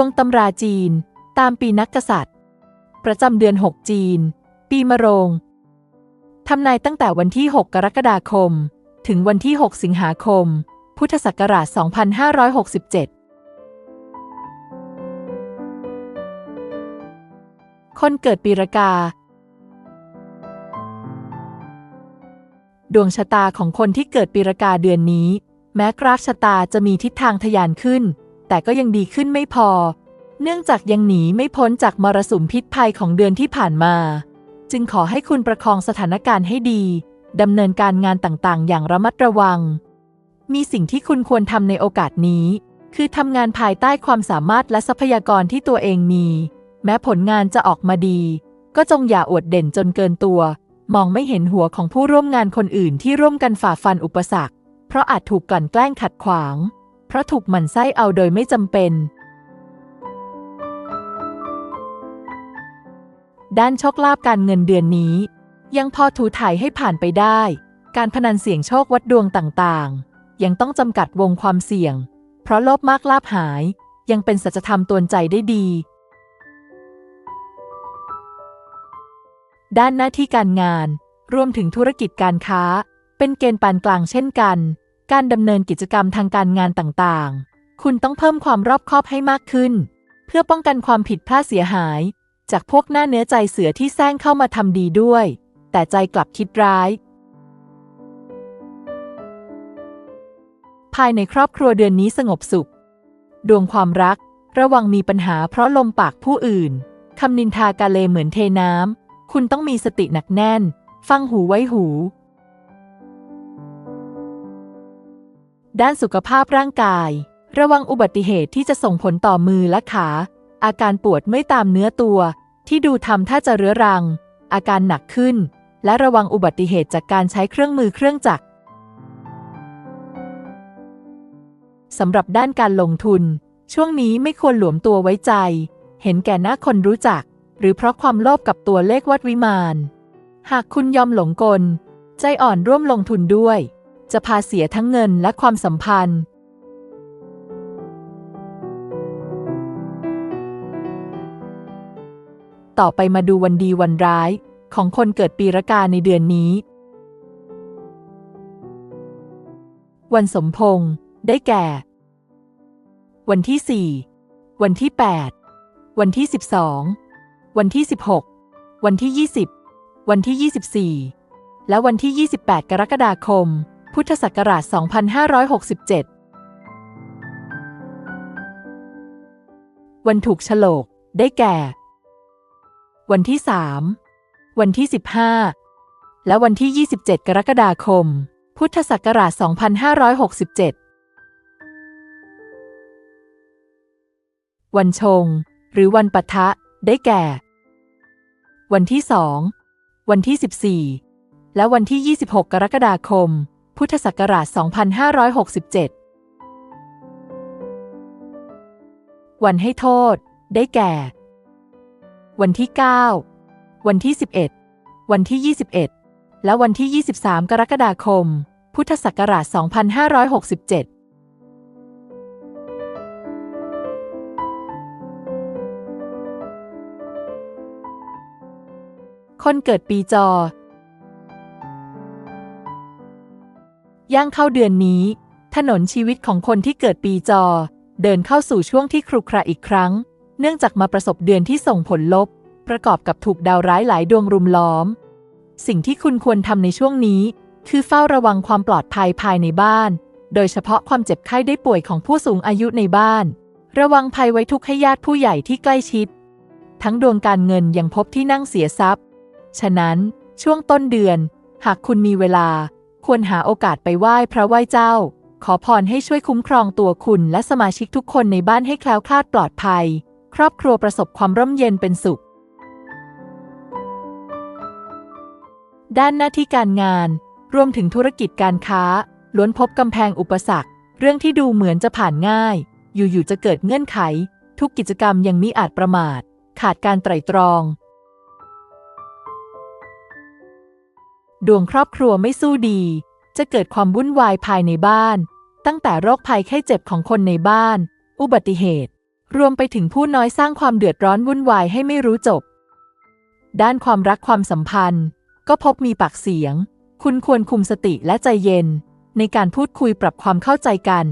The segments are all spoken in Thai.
วงตำราจีน ตามปีนักกษัตริย์ ประจำเดือน 6 จีน ปีมะโรงทำนายตั้งแต่วันที่ 6 กรกฎาคม ถึงวันที่ 6 สิงหาคม พุทธศักราช 2567 คนเกิดปีรากา ดวงชะตาของคนที่เกิดปีรากาเดือนนี้ แม้กราฟชะตาจะมีทิศทางทะยานขึ้น แต่ก็ยังดีขึ้นไม่พอ เนื่องจากยังหนีไม่พ้นจากมรสุมพิษภัยของเดือนที่ผ่านมา จึงขอให้คุณประคองสถานการณ์ให้ดีดำเนินการงานต่างๆ อย่างระมัดระวัง มีสิ่งที่คุณควรทำในโอกาสนี้ คือทำงานภายใต้ความสามารถและทรัพยากรที่ตัวเองมี แม้ผลงานจะออกมาดี ก็จงอย่าอวดเด่นจนเกินตัว มองไม่เห็นหัวของผู้ร่วมงานคนอื่นที่ร่วมกันฝ่าฟันอุปสรรค เพราะอาจถูกกลั่นแกล้งขัดขวาง เพราะถูกหมั่นไส้เอาโดยไม่จำเป็น ด้านโชคลาภการเงินเดือนนี้ ยังพอถูถ่ายให้ผ่านไปได้ การพนันเสี่ยงโชควัดดวงต่างๆ ยังต้องจำกัดวงความเสี่ยง เพราะโลภมากลาภหายยังเป็นสัจธรรมตวนใจได้ดี ด้านหน้าที่การงาน รวมถึงธุรกิจการค้า เป็นเกณฑ์ปานกลางเช่นกัน การดำเนินกิจกรรมทางการงานต่างๆ คุณต้องเพิ่มความรอบคอบให้มากขึ้น เพื่อป้องกันความผิดพลาดเสียหาย จากพวกหน้าเนื้อใจเสือที่แซงเข้ามาทำดีด้วย แต่ใจกลับคิดร้าย ภายในครอบครัวเดือนนี้สงบสุข ดวงความรัก ระวังมีปัญหาเพราะลมปากผู้อื่นคำนินทากาเลเหมือนเทน้ำคุณต้องมีสติหนักแน่น ฟังหูไว้หู ด้านสุขภาพร่างกาย ระวังอุบัติเหตุที่จะส่งผลต่อมือและขา อาการปวดไม่ตามเนื้อตัว ที่ดูทำท่าจะเรื้อรัง อาการหนักขึ้น และระวังอุบัติเหตุจากการใช้เครื่องมือเครื่องจักรสำหรับด้านการลงทุน ช่วงนี้ไม่ควรหลวมตัวไว้ใจ เห็นแก่หน้าคนรู้จัก หรือเพราะความโลภกับตัวเลขวัดวิมาน หากคุณยอมหลงกล ใจอ่อนร่วมลงทุนด้วย จะพาเสียทั้งเงินและความสัมพันธ์ ต่อไปมาดูวันดีวันร้ายของคนเกิดปีรากาในเดือนนี้ วันสมพงษ์ได้แก่ วันที่ 4 วันที่ 8 วันที่ 12 วันที่ 16 วันที่ 20 วันที่ 24 และวันที่ 28 กรกฎาคม พุทธศักราช 2567 วันถูกฉลก ได้แก่ วันที่ 3 วันที่ 15 และวันที่ 27 กรกฎาคม พุทธศักราช 2567 วันชง หรือวันปะทะ ได้แก่ วันที่2วันที่ 14 และวันที่ 26 กรกฎาคม พุทธศักราช 2567 วันให้โทษ ได้แก่ วันที่ 9 วันที่ 11 วันที่ 21 และวันที่ 23 กรกฎาคม พุทธศักราช 2567คนเกิดปีจอ ย่างเข้าเดือนนี้ ถนนชีวิตของคนที่เกิดปีจอ เดินเข้าสู่ช่วงที่ครุขระอีกครั้ง เนื่องจากมาประสบเดือนที่ส่งผลลบ ประกอบกับถูกดาวร้ายหลายดวงรุมล้อม สิ่งที่คุณควรทำในช่วงนี้ คือเฝ้าระวังความปลอดภัยภายในบ้าน โดยเฉพาะความเจ็บไข้ได้ป่วยของผู้สูงอายุในบ้าน ระวังภัยไว้ทุกให้ญาติผู้ใหญ่ที่ใกล้ชิด ทั้งดวงการเงินยังพบที่นั่งเสียทรัพย์ ฉะนั้นช่วงต้นเดือน หากคุณมีเวลา ควรหาโอกาสไปไหว้พระไหว้เจ้า ขอพรให้ช่วยคุ้มครองตัวคุณและสมาชิกทุกคนในบ้านให้แคล้วคลาดปลอดภัย ครอบครัวประสบความร่มเย็นเป็นสุข ด้านหน้าที่การงาน รวมถึงธุรกิจการค้า ล้วนพบกำแพงอุปสรรค เรื่องที่ดูเหมือนจะผ่านง่าย อยู่ๆจะเกิดเงื่อนไข ทุกกิจกรรมยังมิอาจประมาท ขาดการไตร่ตรอง ดวงครอบครัวไม่สู้ดี จะเกิดความวุ่นวายภายในบ้าน ตั้งแต่โรคภัยไข้เจ็บของคนในบ้าน อุบัติเหตุ รวมไปถึงผู้น้อยสร้างความเดือดร้อนวุ่นวายให้ไม่รู้จบ ด้านความรักความสัมพันธ์ ก็พบมีปากเสียง คุณควรคุมสติและใจเย็น ในการพูดคุยปรับความเข้าใจกัน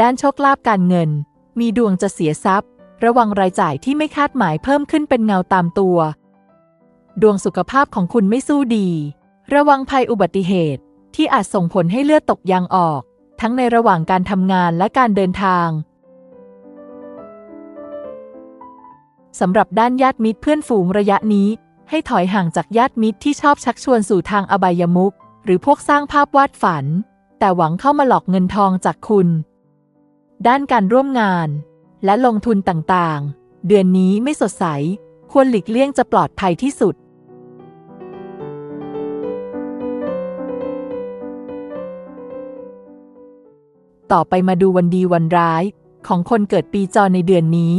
ด้านโชคลาภการเงิน มีดวงจะเสียทรัพย์ ระวังรายจ่ายที่ไม่คาดหมายเพิ่มขึ้นเป็นเงาตามตัว ดวงสุขภาพของคุณไม่สู้ดี ระวังภัยอุบัติเหตุ ที่อาจส่งผลให้เลือดตกยางออก ทั้งในระหว่างการทำงานและการเดินทางสำหรับด้านญาติมิตรเพื่อนฝูงระยะนี้ ให้ถอยห่างจากญาติมิตรที่ชอบชักชวนสู่ทางอบายมุขหรือพวกสร้างภาพวาดฝัน แต่หวังเข้ามาหลอกเงินทองจากคุณ ด้านการร่วมงาน และลงทุนต่างๆ เดือนนี้ไม่สดใส ควรหลีกเลี่ยงจะปลอดภัยที่สุด ต่อไปมาดูวันดีวันร้าย ของคนเกิดปีจอในเดือนนี้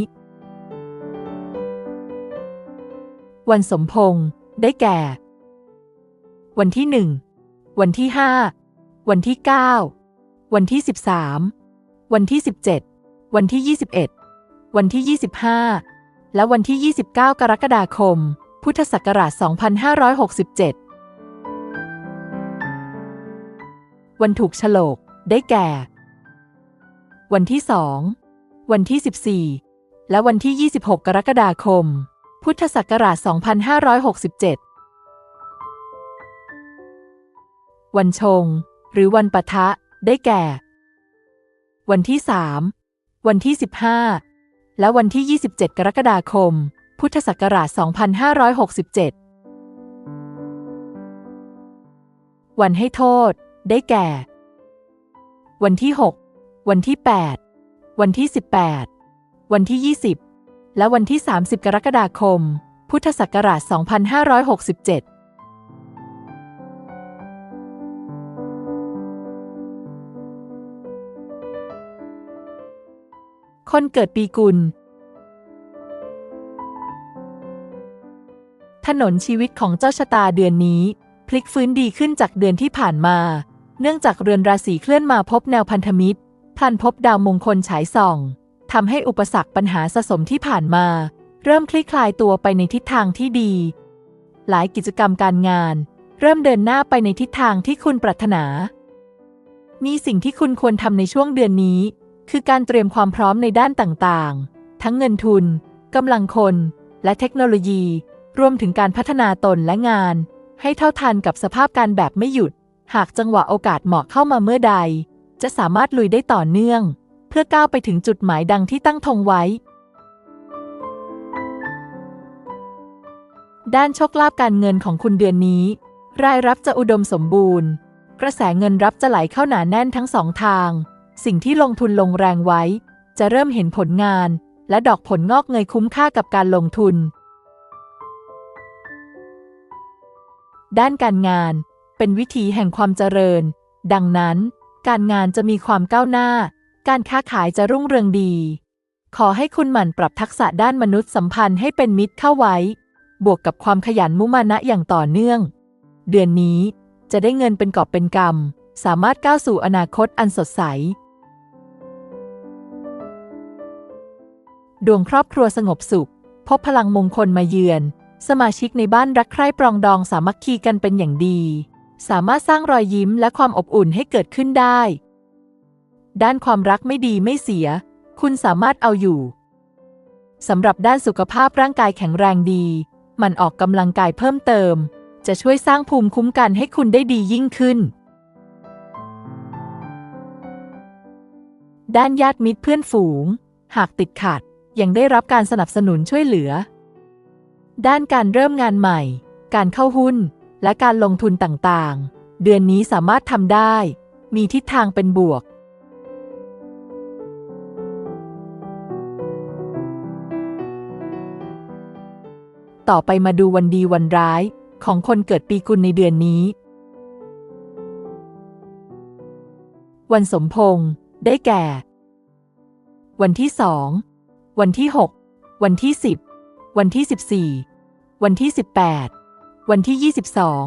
วันสมพงษ์ได้แก่ วันที่หนึ่งวันที่ห้าวันที่เก้าวันที่สิบสามวันที่สิบเจ็ดวันที่ยี่สิบเอ็ดวันที่ยี่สิบห้าและวันที่ยี่สิบเก้ากรกฎาคม พุทธศักราชสองพันห้าร้อยหกสิบเจ็ดวันถูกฉลก ได้แก่ วันที่สองวันที่สิบสี่และวันที่ยี่สิบหกกรกฎาคม พุทธศักราช 2567 วันชง หรือวันปะทะ ได้แก่ วันที่ 3 วันที่ 15 และวันที่ 27 กรกฎาคม พุทธศักราช 2567 วันให้โทษ ได้แก่ วันที่ 6 วันที่ 8 วันที่ 18 วันที่ 20 และวันที่ 30 กรกฎาคม พุทธศักราช 2567คนเกิดปีกุล ถนนชีวิตของเจ้าชะตาเดือนนี้ พลิกฟื้นดีขึ้นจากเดือนที่ผ่านมา เนื่องจากเรือนราศีเคลื่อนมาพบแนวพันธมิตร พลันพบดาวมงคลฉายส่องทำให้อุปสรรคปัญหาสะสมที่ผ่านมา เริ่มคลี่คลายตัวไปในทิศทางที่ดี หลายกิจกรรมการงาน เริ่มเดินหน้าไปในทิศทางที่คุณปรารถนา มีสิ่งที่คุณควรทำในช่วงเดือนนี้ คือการเตรียมความพร้อมในด้านต่างๆ ทั้งเงินทุนกำลังคน และเทคโนโลยี รวมถึงการพัฒนาตนและงาน ให้เท่าทันกับสภาพการแบบไม่หยุด หากจังหวะโอกาสเหมาะเข้ามาเมื่อใด จะสามารถลุยได้ต่อเนื่อง เพื่อก้าวไปถึงจุดหมายดังที่ตั้งธงไว้ ด้านโชคลาภการเงินของคุณเดือนนี้ รายรับจะอุดมสมบูรณ์ กระแสเงินรับจะไหลเข้าหนาแน่นทั้งสองทาง สิ่งที่ลงทุนลงแรงไว้ จะเริ่มเห็นผลงาน และดอกผลงอกเงยคุ้มค่ากับการลงทุน ด้านการงานเป็นวิถีแห่งความเจริญ ดังนั้น การงานจะมีความก้าวหน้า การค้าขายจะรุ่งเรืองดี ขอให้คุณหมั่นปรับทักษะด้านมนุษยสัมพันธ์ให้เป็นมิตรเข้าไว้ บวกกับความขยันมุมานะอย่างต่อเนื่อง เดือนนี้จะได้เงินเป็นกอบเป็นกำสามารถก้าวสู่อนาคตอันสดใส ดวงครอบครัวสงบสุข พบพลังมงคลมาเยือน สมาชิกในบ้านรักใคร่ปรองดองสามัคคีกันเป็นอย่างดี สามารถสร้างรอยยิ้มและความอบอุ่นให้เกิดขึ้นได้ ด้านความรักไม่ดีไม่เสีย คุณสามารถเอาอยู่สำหรับด้านสุขภาพร่างกายแข็งแรงดี มันออกกำลังกายเพิ่มเติม จะช่วยสร้างภูมิคุ้มกันให้คุณได้ดียิ่งขึ้น ด้านญาติมิตรเพื่อนฝูง หากติดขัด ยังได้รับการสนับสนุนช่วยเหลือ ด้านการเริ่มงานใหม่ การเข้าหุ้น และการลงทุนต่างๆ เดือนนี้สามารถทำได้ มีทิศทางเป็นบวก ต่อไปมาดูวันดีวันร้ายของคนเกิดปีกุลในเดือนนี้ วันสมพงษ์ได้แก่ วันที่สอง วันที่หก วันที่สิบ วันที่สิบสี่ วันที่สิบแปด วันที่ยี่สิบสอง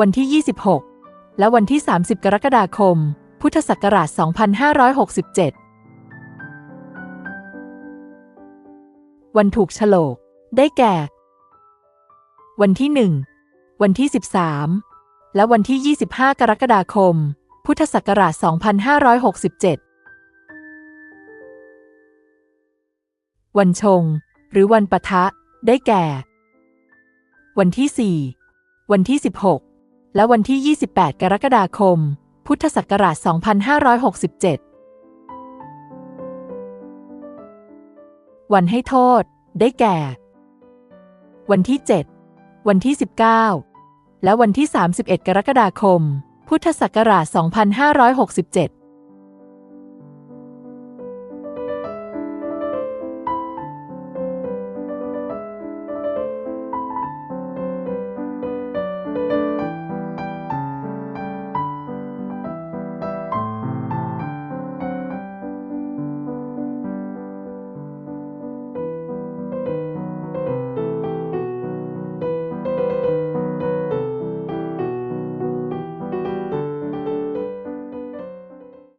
วันที่ยี่สิบหกและวันที่สามสิบกรกฎาคม พุทธศักราช 2567 วันถูกโฉลก ได้แก่ วันที่ 1 วันที่ 13 และวันที่ 25 กรกฎาคม พุทธศักราช 2567 วันชง หรือวันปะทะ ได้แก่ วันที่ 4 วันที่ 16 และวันที่ 28 กรกฎาคม พุทธศักราช 2567 วันให้โทษ ได้แก่ วันที่ 7 วันที่ 19 และวันที่ 31 กรกฎาคม พุทธศักราช 2567